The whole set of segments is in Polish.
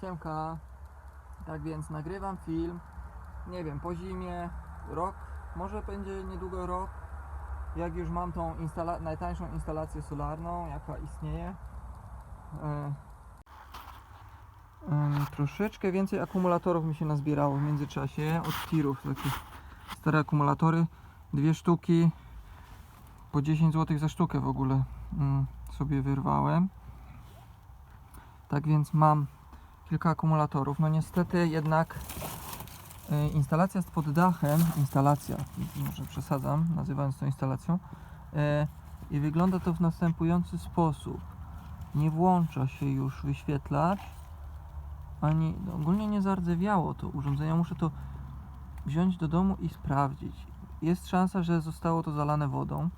Siemka. Tak więc nagrywam film, nie wiem, po zimie, rok, może będzie niedługo rok, jak już mam tą instala- najtańszą instalację solarną, jaka istnieje. E, em, troszeczkę więcej akumulatorów mi się nazbierało w międzyczasie od tirów, takie stare akumulatory, dwie sztuki, po 10 zł za sztukę w ogóle mm, sobie wyrwałem. Tak więc mam kilka akumulatorów. No niestety jednak y, instalacja z pod dachem, instalacja, może przesadzam nazywając to instalacją, y, i wygląda to w następujący sposób. Nie włącza się już wyświetlacz, ani no, ogólnie nie zardzewiało to urządzenie. Muszę to wziąć do domu i sprawdzić. Jest szansa, że zostało to zalane wodą,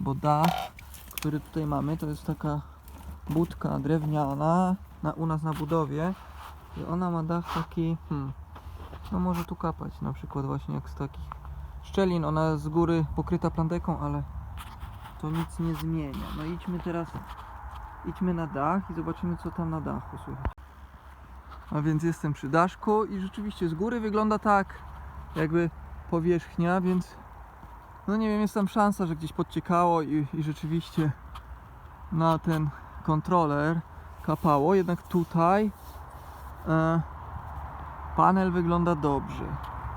bo dach, który tutaj mamy, to jest taka budka drewniana na, u nas na budowie i ona ma dach taki, hmm, no może tu kapać na przykład właśnie jak z takich szczelin, ona z góry pokryta plandeką, ale to nic nie zmienia. No idźmy teraz, idźmy na dach i zobaczymy co tam na dachu słychać. A więc jestem przy daszku i rzeczywiście z góry wygląda tak jakby powierzchnia, więc no nie wiem, jest tam szansa, że gdzieś podciekało i, i rzeczywiście na ten kontroler kapało, jednak tutaj e, panel wygląda dobrze.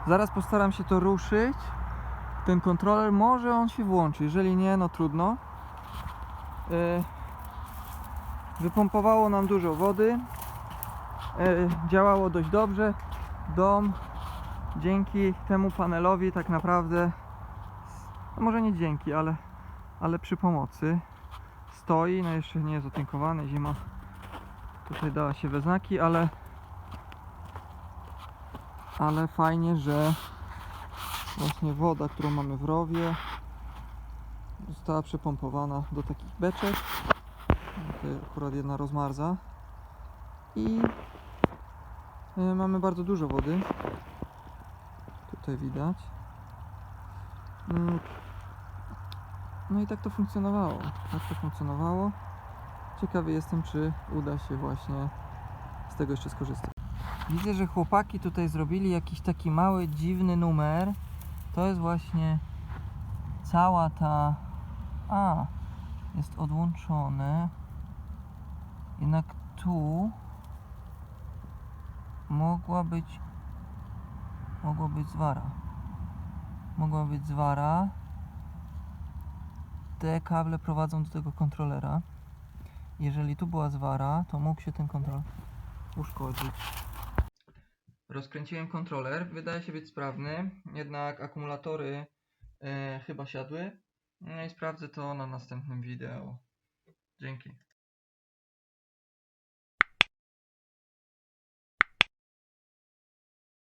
Zaraz postaram się to ruszyć. Ten kontroler może on się włączy, jeżeli nie, no trudno. E, wypompowało nam dużo wody. E, działało dość dobrze. Dom dzięki temu panelowi tak naprawdę, no może nie dzięki, ale, ale przy pomocy stoi, no jeszcze nie jest otynkowany, zima tutaj dała się we znaki, ale ale fajnie, że właśnie woda, którą mamy w rowie została przepompowana do takich beczek. Tutaj akurat jedna rozmarza. I y, mamy bardzo dużo wody. Tutaj widać. Mm, no i tak to funkcjonowało. Tak to funkcjonowało. Ciekawy jestem, czy uda się właśnie z tego jeszcze skorzystać. Widzę, że chłopaki tutaj zrobili jakiś taki mały, dziwny numer. To jest właśnie cała ta... A, jest odłączone. Jednak tu mogła być mogła być zwara. Mogła być zwara te kable prowadzą do tego kontrolera. Jeżeli tu była zwara, to mógł się ten kontroler uszkodzić. Rozkręciłem kontroler, wydaje się być sprawny, jednak akumulatory e, chyba siadły. No i sprawdzę to na następnym wideo. Dzięki.